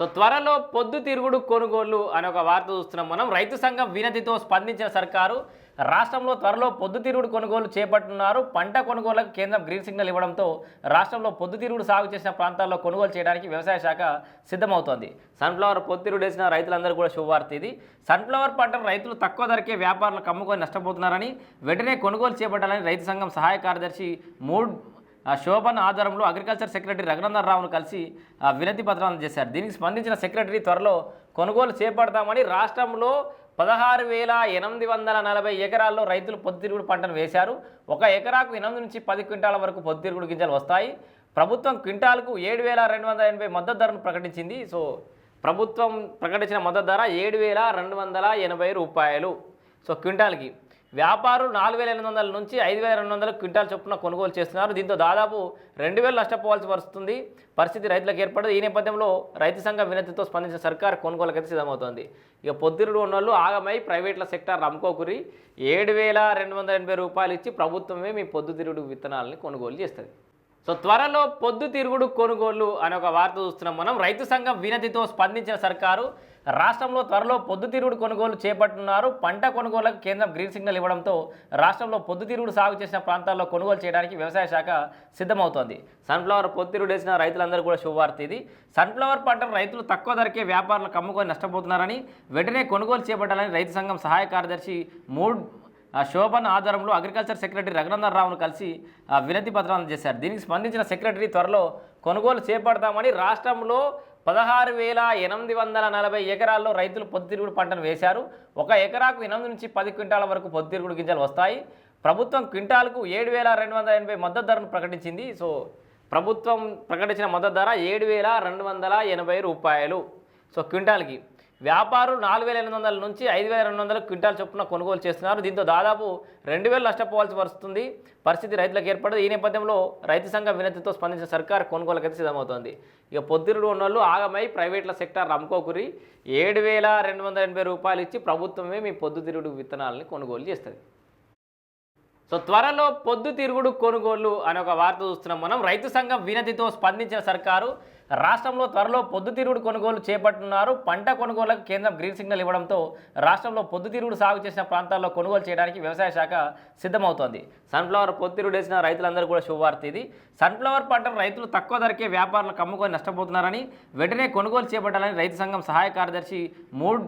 So త్వరలో పొద్దుతిరుగుడు కొనుగోలు అనే ఒక వార్త చూస్తున్నాం మనం. రైతు సంఘం వినతితో స్పందించిన సర్కారు రాష్ట్రంలో త్వరలో పొద్దుతిరుగుడు కొనుగోలు చేపట్టున్నారు. పంట కొనుగోలుకు కేంద్రం గ్రీన్ సిగ్నల్ ఇవ్వడంతో రాష్ట్రంలో పొద్దుతిరుగుడు సాగు చేసిన ప్రాంతాల్లో కొనుగోలు చేయడానికి వ్యవసాయ శాఖ సిద్ధమవుతోంది. సన్ఫ్లవర్ పొద్దుతిరుగుడు వేసిన రైతులందరూ కూడా శుభవార్త ఇది. సన్ఫ్లవర్ పంటను రైతులు తక్కువ ధరకే వ్యాపారులకు అమ్ముకొని నష్టపోతున్నారని వెంటనే కొనుగోలు చేపట్టాలని రైతు సంఘం సహాయ కార్యదర్శి మూడ్ శోభన్ ఆధారంలో అగ్రికల్చర్ సెక్రటరీ రఘునందనరావును కలిసి ఆ వినతి పత్రం అందజేశారు దీనికి స్పందించిన సెక్రటరీ త్వరలో కొనుగోలు చేపడతామని రాష్ట్రంలో పదహారు వేల ఎనిమిది వందల నలభై ఎకరాల్లో రైతులు పొద్దుతిరుగుడు పంటను వేశారు. ఒక ఎకరాకు ఎనిమిది నుంచి పది క్వింటాల వరకు పొద్దుతిరుగుడు గింజలు వస్తాయి. ప్రభుత్వం క్వింటాల్కు ఏడు వేల రెండు వందల ఎనభై మద్దతు ధరను ప్రకటించింది. సో ప్రభుత్వం ప్రకటించిన మద్దతు ధర ఏడు వేల రెండు వందల ఎనభై రూపాయలు. సో క్వింటాల్కి వ్యాపారులు నాలుగు వేల ఎనిమిది వందల నుంచి ఐదు వేల రెండు వందల క్వింటాల్ చొప్పున కొనుగోలు చేస్తున్నారు. దీంతో దాదాపు రెండు వేలు నష్టపోవాల్సి వస్తుంది. పరిస్థితి రైతులకు ఏర్పడదు. ఈ నేపథ్యంలో రైతు సంఘం వినతితో స్పందించిన సర్కార్ కొనుగోలకైతే సిద్ధమవుతోంది. ఇక పొద్దురుడు ఉన్నోళ్ళు ఆగమై ప్రైవేట్ల సెక్టార్ అమ్ముకోకురి ఏడు వేల రెండు వందల ఎనభై రూపాయలు ఇచ్చి ప్రభుత్వమే మీ పొద్దుతిరుగుడు విత్తనాలని కొనుగోలు చేస్తుంది. సో త్వరలో పొద్దుతిరుగుడు కొనుగోలు అనే ఒక వార్త చూస్తున్నాం మనం. రైతు సంఘం వినతితో స్పందించిన సర్కారు రాష్ట్రంలో త్వరలో పొద్దుతిరుగుడు కొనుగోలు చేపట్టున్నారు. పంట కొనుగోలుకు కేంద్రం గ్రీన్ సిగ్నల్ ఇవ్వడంతో రాష్ట్రంలో పొద్దుతిరుగుడు సాగు చేసిన ప్రాంతాల్లో కొనుగోలు చేయడానికి వ్యవసాయ శాఖ సిద్ధమవుతోంది. సన్ఫ్లవర్ పొద్దుతిరుగుడు వేసిన రైతులందరూ కూడా శుభవార్త ఇది. సన్ఫ్లవర్ పంటను రైతులు తక్కువ ధరకే వ్యాపారులకు అమ్ముకొని నష్టపోతున్నారని వెంటనే కొనుగోలు చేపట్టాలని రైతు సంఘం సహాయ కార్యదర్శి మూడ్ శోభన్ ఆధారంలో అగ్రికల్చర్ సెక్రటరీ రఘునందనరావును కలిసి వినతి పత్రం చేశారు. దీనికి స్పందించిన సెక్రటరీ త్వరలో కొనుగోలు చేపడతామని రాష్ట్రంలో పదహారు వేల ఎనిమిది వందల నలభై ఎకరాల్లో రైతులు పొద్దుతిరుగుడు పంటను వేశారు. ఒక ఎకరాకు ఎనిమిది నుంచి పది క్వింటాల వరకు పొద్దుతిరుగుడు గింజలు వస్తాయి. ప్రభుత్వం క్వింటాల్కు ఏడు వేల రెండు వందల ఎనభై మద్దతు ధరను ప్రకటించింది. సో ప్రభుత్వం ప్రకటించిన మద్దతు ధర ఏడు వేల రెండు వందల ఎనభై రూపాయలు. సో క్వింటాల్కి వ్యాపారులు నాలుగు వేల ఎనిమిది వందల నుంచి ఐదు వేల రెండు వందల క్వింటాల్ చొప్పున కొనుగోలు చేస్తున్నారు. దీంతో దాదాపు రెండు వేలు నష్టపోవాల్సి వస్తుంది. పరిస్థితి రైతులకు ఏర్పడదు. ఈ నేపథ్యంలో రైతు సంఘం వినతితో స్పందించిన సర్కార్ కొనుగోలుకైతే సిద్ధమవుతోంది. ఇక పొద్దురుడు ఉన్నోళ్ళు ఆగమై ప్రైవేట్ల సెక్టార్ అమ్ముకోకురి ఏడు వేల రెండు వందల ఎనభై రూపాయలు ఇచ్చి ప్రభుత్వమే మీ పొద్దుతిరుగుడు విత్తనాలని కొనుగోలు చేస్తుంది. సో త్వరలో పొద్దుతిరుగుడు కొనుగోలు అనే ఒక వార్త చూస్తున్నాం మనం. రైతు సంఘం వినతితో స్పందించిన సర్కారు రాష్ట్రంలో త్వరలో పొద్దుతిరుగుడు కొనుగోలు చేపట్టున్నారు. పంట కొనుగోలకు కేంద్రం గ్రీన్ సిగ్నల్ ఇవ్వడంతో రాష్ట్రంలో పొద్దుతిరుగుడు సాగు చేసిన ప్రాంతాల్లో కొనుగోలు చేయడానికి వ్యవసాయ శాఖ సిద్ధమవుతోంది. సన్ఫ్లవర్ పొద్దుతిరుగుడు వేసిన రైతులందరూ కూడా శుభవార్త ఇది. సన్ఫ్లవర్ పంటను రైతులు తక్కువ ధరకే వ్యాపారులకు అమ్ముకొని నష్టపోతున్నారని వెంటనే కొనుగోలు చేపట్టాలని రైతు సంఘం సహాయ కార్యదర్శి మూడ్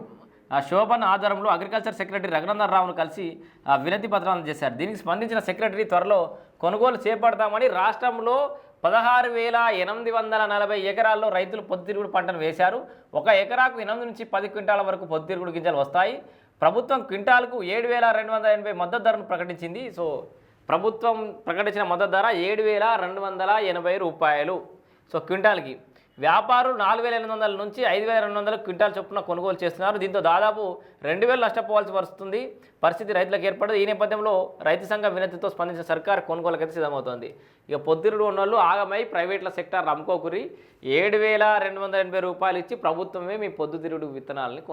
శోభన్ ఆధారంలో అగ్రికల్చర్ సెక్రటరీ రఘునందన్ రావును కలిసి ఆ వినతి పత్రం అందజేశారు దీనికి స్పందించిన సెక్రటరీ త్వరలో కొనుగోలు చేపడతామని రాష్ట్రంలో పదహారు వేల ఎనిమిది వందల నలభై ఎకరాల్లో రైతులు పొద్దుతిరుగుడు పంటను వేశారు. ఒక ఎకరాకు ఎనిమిది నుంచి పది క్వింటాల వరకు పొద్దుతిరుగుడు గింజలు వస్తాయి. ప్రభుత్వం క్వింటాల్కు ఏడు వేల రెండు వందల ఎనభై మద్దతు ధరను ప్రకటించింది. సో ప్రభుత్వం ప్రకటించిన మద్దతు ధర ఏడు వేల రెండు వందల ఎనభై రూపాయలు. సో క్వింటాల్కి వ్యాపారులు నాలుగు వేల ఎనిమిది వందల నుంచి ఐదు వేల రెండు వందల క్వింటాల్ చొప్పున కొనుగోలు చేస్తున్నారు. దీంతో దాదాపు రెండు వేలు నష్టపోవాల్సి వస్తుంది పరిస్థితి రైతులకు ఏర్పడదు. ఈ నేపథ్యంలో రైతు సంఘం వినతితో స్పందించిన సర్కార్ కొనుగోలుకైతే సిద్ధమవుతోంది. ఇక పొద్దురుడు ఉన్నోళ్ళు ఆగమై ప్రైవేట్ల సెక్టార్ అమ్ముకోకురి ఏడు వేల రెండు వందల ఎనభై రూపాయలు ఇచ్చి ప్రభుత్వమే మీ పొద్దుతిరుగుడు విత్తనాలని